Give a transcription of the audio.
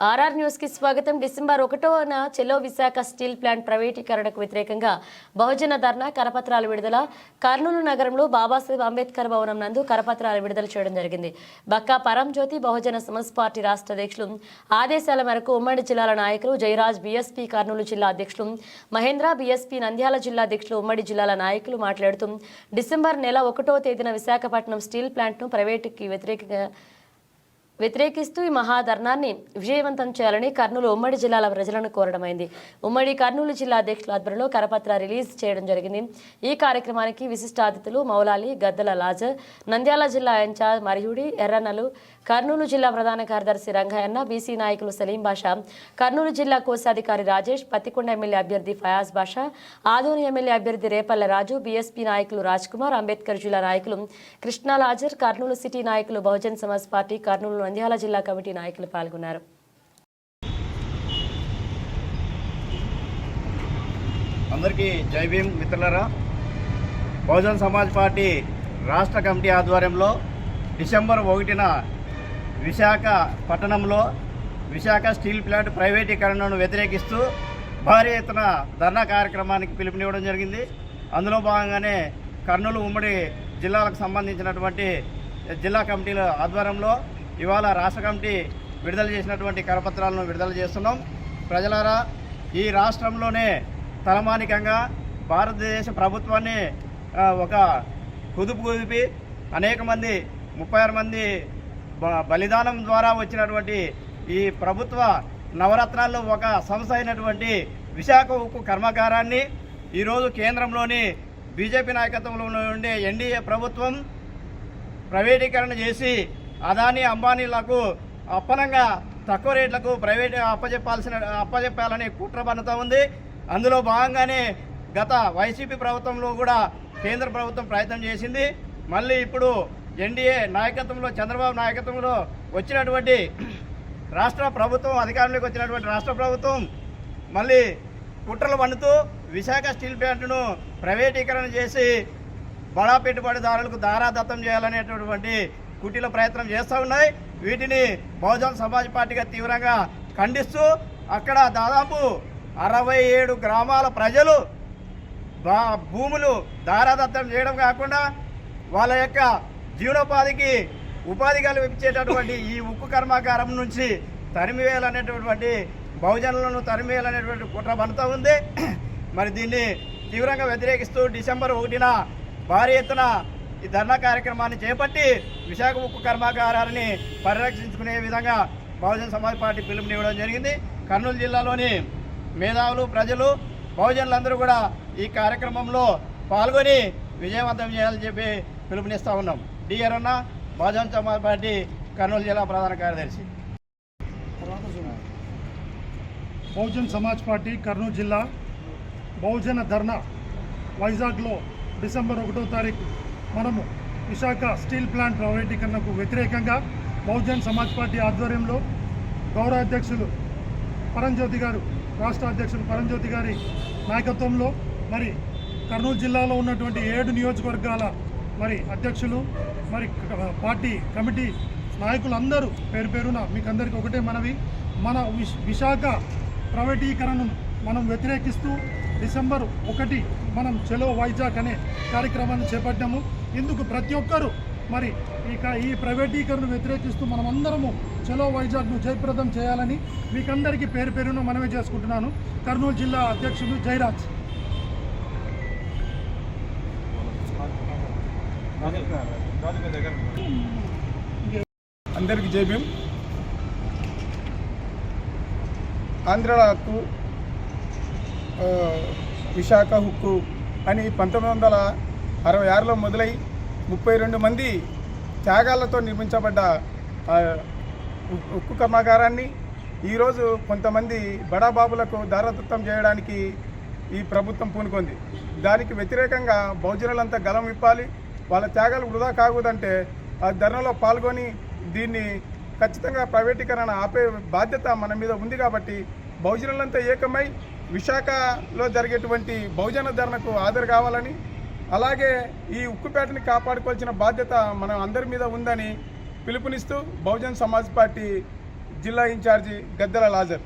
RR న్యూస్కి స్వాగతం. December ఒకటోన చెలో Visakha steel plant ప్రైవేటీకరణకు వ్యతిరేకంగా బహుజన ధర్నా కరపత్రాల విడుదల. కర్నూలు నగరంలో బాబాసాహెబ్ అంబేద్కర్ భవనం నందు కరపత్రాల విడుదల చేయడం జరిగింది. బక్కా పరంజ్యోతి బహుజన సమాజ్ పార్టీ రాష్ట్ర అధ్యక్షులు. ఆదేశాల మేరకు ఉమ్మడి జిల్లాల నాయకులు జయరాజ్ బీఎస్పీ కర్నూలు జిల్లా అధ్యక్షులు. మహేంద్ర బీఎస్పీ నంద్యాల జిల్లా అధ్యక్షులు ఉమ్మడి జిల్లాల నాయకులు మాట్లాడుతూ డిసెంబర్ నెల ఒకటో తేదీన విశాఖపట్నం స్టీల్ ప్లాంట్ను ప్రైవేటుకి వ్యతిరేకంగా వ్యతిరేకిస్తూ ఈ మహాధర్నాన్ని విజయవంతం చేయాలని కర్నూలు ఉమ్మడి జిల్లాల ప్రజలను కోరడమైంది ఉమ్మడి కర్నూలు జిల్లా అధ్యక్షుల ఆధ్వర్యంలో కరపత్ర రిలీజ్ చేయడం జరిగింది. ఈ కార్యక్రమానికి విశిష్ట అతిథులు మౌలాలి గద్దల లాజర్ నంద్యాల జిల్లా ఎంచార్ మరియుడి ఎర్రన్నలు కర్నూలు జిల్లా ప్రధాన కార్యదర్శి రంగయ్యన్న బీసీ నాయకులు సలీం బాషా కర్నూలు జిల్లా కోశాధికారి రాజేష్ పత్తికొండ ఎమ్మెల్యే అభ్యర్థి ఫయాజ్ బాషా ఆదోని ఎమ్మెల్యే అభ్యర్థి రేపల్ల రాజు బీఎస్పీ నాయకులు రాజ్ కుమార్ అంబేద్కర్ జిల్లా నాయకులు కృష్ణా లాజర్ కర్నూలు సిటీ నాయకులు బహుజన్ సమాజ్ పార్టీ కర్నూలు నంద్యాల జిల్లా కమిటీ నాయకులు పాల్గొన్నారు. అందరికీ జై భీమ్ మిత్రులరా బహుజన్ సమాజ్ పార్టీ రాష్ట్ర కమిటీ ఆధ్వర్యంలో డిసెంబర్ ఒకటిన విశాఖ పట్టణంలో విశాఖ స్టీల్ ప్లాంట్ ప్రైవేటీకరణను వ్యతిరేకిస్తూ భారీ ఎత్తున ధర్నా కార్యక్రమానికి పిలుపునివ్వడం జరిగింది. అందులో భాగంగానే కర్నూలు ఉమ్మడి జిల్లాలకు సంబంధించినటువంటి జిల్లా కమిటీల ఆధ్వర్యంలో ఇవాళ రాష్ట్ర కమిటీ విడుదల చేసినటువంటి కరపత్రాలను విడుదల చేస్తున్నాం. ప్రజలారా ఈ రాష్ట్రంలోనే తలమానికంగా భారతదేశ ప్రభుత్వాన్ని ఒక కుదుపు కుదిపి అనేక మంది ముప్పై ఆరు మంది బ- బలిదానం ద్వారా వచ్చినటువంటి ఈ ప్రభుత్వ నవరత్నాల్లో ఒక సంస్థ అయినటువంటి విశాఖ ఉక్కు కర్మాగారాన్ని ఈరోజు కేంద్రంలోని బీజేపీ నాయకత్వంలో ఉండే ఎన్డీఏ ప్రభుత్వం ప్రైవేటీకరణ చేసి అదాని అంబానీలకు అప్పనంగా తక్కువ రేట్లకు ప్రైవేట్ అప్పచెప్పాల్సిన అప్పచెప్పాలని కుట్ర పన్నుతూ ఉంది. అందులో భాగంగానే గత వైసీపీ ప్రభుత్వంలో కూడా కేంద్ర ప్రభుత్వం ప్రయత్నం చేసింది. మళ్ళీ ఇప్పుడు ఎన్డీఏ నాయకత్వంలో చంద్రబాబు నాయకత్వంలో వచ్చినటువంటి రాష్ట్ర ప్రభుత్వం అధికారంలోకి వచ్చినటువంటి రాష్ట్ర ప్రభుత్వం మళ్ళీ కుట్రలు పన్నుతూ విశాఖ స్టీల్ ప్లాంట్ను ప్రైవేటీకరణ చేసి బడా పెట్టుబడిదారులకు దారాదత్తం చేయాలనేటటువంటి కుటీల ప్రయత్నం చేస్తూ ఉన్నాయి. వీటిని బహుజన్ సమాజ్ పార్టీగా తీవ్రంగా ఖండిస్తూ అక్కడ దాదాపు అరవై ఏడు గ్రామాల ప్రజలు భూములు దారాదత్తం చేయడం కాకుండా వాళ్ళ యొక్క జీవనోపాధికి ఉపాధి కల్పించేటటువంటి ఈ ఉక్కు కర్మాగారం నుంచి తరిమివేయాలనేటటువంటి బహుజనులను తరిమివేయాలనేటువంటి కుట్ర పనుతూ ఉంది. మరి దీన్ని తీవ్రంగా వ్యతిరేకిస్తూ డిసెంబర్ ఒకటిన భారీ ఎత్తున ఈ ధర్నా కార్యక్రమాన్ని చేపట్టి విశాఖ ఉక్కు కర్మాగారాన్ని పరిరక్షించుకునే విధంగా బహుజన సమాజ్ పార్టీ పిలుపునివ్వడం జరిగింది. కర్నూలు జిల్లాలోని మేధావులు ప్రజలు బహుజనులందరూ కూడా ఈ కార్యక్రమంలో పాల్గొని విజయవంతం చేయాలని చెప్పి పిలుపునిస్తూ ఉన్నాం. డిఆర్ అన్న బహుజన సమాజ్ పార్టీ కర్నూలు జిల్లా ప్రధాన కార్యదర్శి. బహుజన్ సమాజ్ పార్టీ కర్నూలు జిల్లా బహుజన ధర్నా వైజాగ్లో డిసెంబర్ ఒకటో తారీఖు మనము విశాఖ స్టీల్ ప్లాంట్ ప్రైవేటీకరణకు వ్యతిరేకంగా బహుజన్ సమాజ్ పార్టీ ఆధ్వర్యంలో గౌరవ అధ్యక్షులు పరంజ్యోతి గారు రాష్ట్ర అధ్యక్షులు పరంజ్యోతి గారి నాయకత్వంలో మరి కర్నూలు జిల్లాలో ఉన్నటువంటి ఏడు నియోజకవర్గాల మరి అధ్యక్షులు మరి పార్టీ కమిటీ నాయకులందరూ పేరు పేరున మీకు అందరికీ ఒకటే మనవి. మన విశ్- విశాఖ ప్రైవేటీకరణను మనం వ్యతిరేకిస్తూ డిసెంబర్ ఒకటి మనం చెలో వైజాగ్ అనే కార్యక్రమాన్ని చేపట్టాము. ఇందుకు ప్రతి ఒక్కరూ మరి ఇక ఈ ప్రైవేటీకరణను వ్యతిరేకిస్తూ మనం అందరము చలో వైజాగ్ను జయప్రదం చేయాలని మీకందరికీ పేరు పేరును మనమే చేసుకుంటున్నాను. కర్నూలు జిల్లా అధ్యక్షుడు జయరాజ్. అందరికీ జయభీం ఆంధ్రకు విశాఖ హుక్కు అని పంతొమ్మిది వందల అరవై ఆరులో మొదలై ముప్పై రెండు మంది త్యాగాలతో నిర్మించబడ్డ ఉక్కు కర్మాగారాన్ని ఈరోజు కొంతమంది బడాబాబులకు దారదత్తం చేయడానికి ఈ ప్రభుత్వం పూనుకుంది. దానికి వ్యతిరేకంగా బహుజనులంతా గలం విప్పాలి వాళ్ళ త్యాగాలు వృధా కాకూడదంటే ఆ ధర్నలో పాల్గొని దీన్ని ఖచ్చితంగా ప్రైవేటీకరణ ఆపే బాధ్యత మన మీద ఉంది కాబట్టి బహుజనులంతా ఏకమై విశాఖలో జరిగేటువంటి బహుజన ధరణకు ఆదరు కావాలని అలాగే ఈ ఉక్కుపేటని కాపాడుకోవాల్సిన బాధ్యత మనం అందరి మీద ఉందని పిలుపునిస్తూ బహుజన్ సమాజ్ పార్టీ జిల్లా ఇన్ఛార్జి గద్దెల లాజర్.